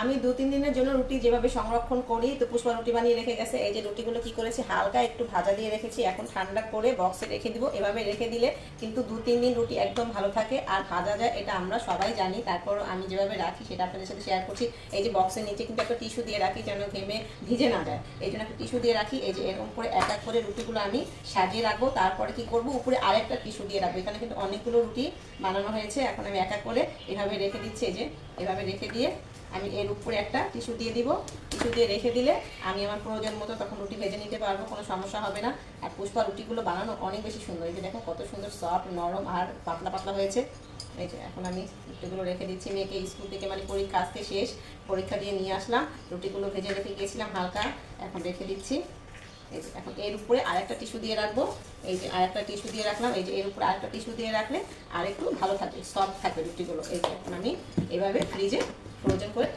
আমি দু, তিন দিনের জন্য রুটি যেভাবে সংরক্ষণ করি, তো পুষ্পা রুটি বানিয়ে রেখে গেছে। এই যে রুটিগুলো কি করেছি, হালকা একটু ভাজা দিয়ে রেখেছি, এখন ঠান্ডা করে বক্সে রেখে দিব। এভাবে রেখে দিলে কিন্তু দু, তিন দিন রুটি একদম ভালো থাকে। আর ভাজা যায়, এটা আমরা সবাই জানি। তারপর আমি যেভাবে রাখি, সেটা আপনাদের সাথে শেয়ার করছি। এই যে বক্সের নিচে কিন্তু একটা টিস্যু দিয়ে রাখি, যেন ঘেমে ভিজে না যায়। এই জন্য একটা টিস্যু দিয়ে রাখি। এই যে এরকম করে এক এক করে রুটিগুলো আমি সাজিয়ে রাখব। তারপরে কি করব, উপরে আরেকটা টিস্যু দিয়ে রাখব। এখানে কিন্তু অনেকগুলো রুটি বানানো হয়েছে। এখন আমি এক এক করে এভাবে রেখে দিচ্ছি। এই যে এভাবে রেখে দিয়ে আমি এর উপরে একটা টিস্যু দিয়ে দিব। টিস্যু দিয়ে রেখে দিলে আমি আমার প্রয়োজন মতো তখন রুটি ভেজে নিতে পারব, কোনো সমস্যা হবে না। আর পুষ্পা রুটিগুলো বানানো অনেক বেশি সুন্দর। এই যে দেখো কত সুন্দর সফট নরম আর পাতলা পাতলা হয়েছে। এই যে এখন আমি রুটিগুলো রেখে দিচ্ছি। মেয়েকে স্কুল থেকে মানে পরীক্ষা আসতে শেষ। পরীক্ষা দিয়ে নিয়ে আসলাম। রুটিগুলো ভেজে রেখে গিয়েছিলাম হালকা। এখন রেখে দিচ্ছি। এই যে এখন এর উপরে আরেকটা টিস্যু দিয়ে রাখব। এই যে আরেকটা টিস্যু দিয়ে রাখলাম। এই যে এর উপরে আরেকটা টিস্যু দিয়ে রাখলে আর একটু ভালো থাকবে সফট থাকবে রুটিগুলো। এই যে এখন আমি এভাবে ফ্রিজে ফ্রোজেন করে